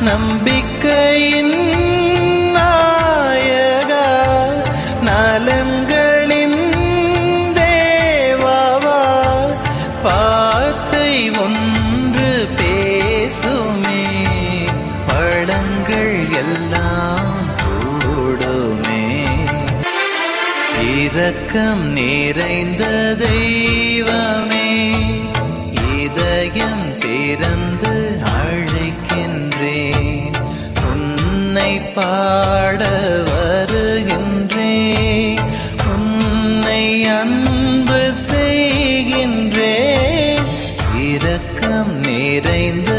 நம்பிக்கையின் நாயகா நலன்களின் தேவாவா? வார்த்தை ஒன்று பேசுமே பழங்கள் எல்லாம் கூடுமே. இரக்கம் நிறைந்த தெய்வமே இதயம் திறந்து உன்னை பாட வருகின்றேன் உன்னை அன்பு செய்கின்றே. இரக்கம் நிறைந்த